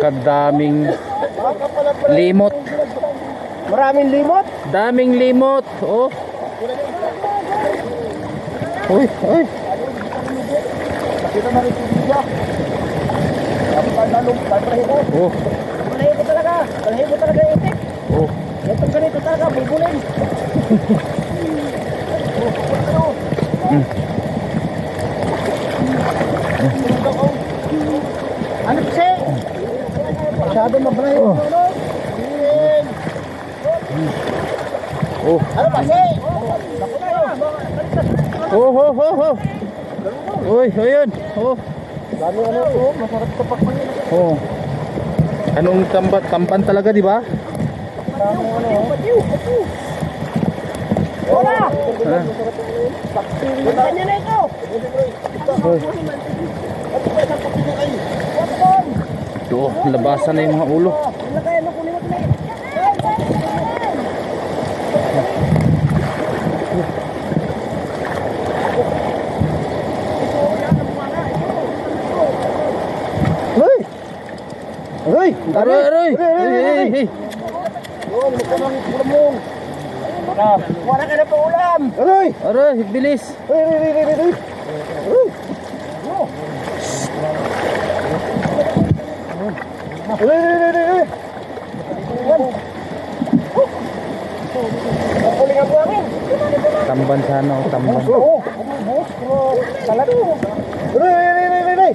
Kadaming limot. Maraming limot. Daming limot. Oh. Uy, uy. Nakita na rin si talprahibo. Oh, Talahibo talaga. Talahibo talaga yung itik. oh. Ito ganito talaga, bulbulin. Ano Oh. Oh. Ano? Oh, oh, oh, oh. Uy, ayun. Oh. Dami ano to, masarap sa pagpangin. Oh. Anong tambat, tampan talaga, di ba? Dami ano. Wala! Ha? Kanya na ito! Uy. Ito, oh, labasan na yung mga ulo. Hoy! Hoy! Aroy. Hey, hey, hey. Yun, magkamang kulamong. Wala ka na pa ulam. Aroy! Aroy, bilis. Hoy, hoy, hoy, hoy, hoy. Hoy! Hoy, hoy, hoy, hoy, hoy. Napuling ang buhangin. Tamban sana, oh, tamban. Oo. Pero talat. Hoy, hoy, hoy, hoy, hoy, hoy.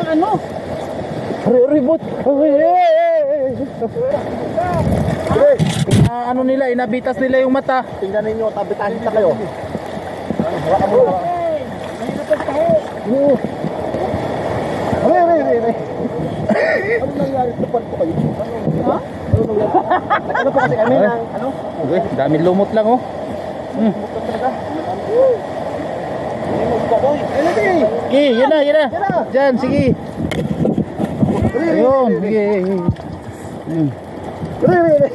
Ano? Ribot. Ano nila, inabitas nila yung mata. Tingnan ninyo, tabitahin na kayo. Wala ka muna. Oo. Ay, ay, ay, ay. Ano nangyari sa pan ko kayo? Ha? Ano nangyari? Ano po kasi kami Ay. ng, ano? Okay, daming lumot lang, oh. Hmm. Ay, lagi! Sige, yan na, yan na. Yan na. Diyan, sige. Ayun, sige. Hmm. Ay, ay, ay.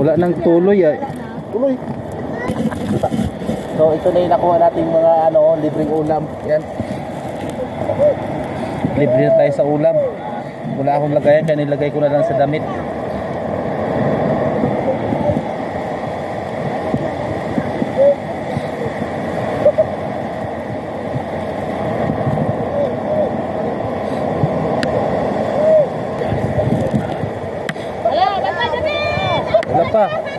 Wala nang tuloy, ah. Tuloy. So, ito na yung nakuha nating mga ano, libreng ulam. Yan. Libre na tayo sa ulam. Wala akong lagayan, kaya nilagay ko na lang sa damit. Wala pa.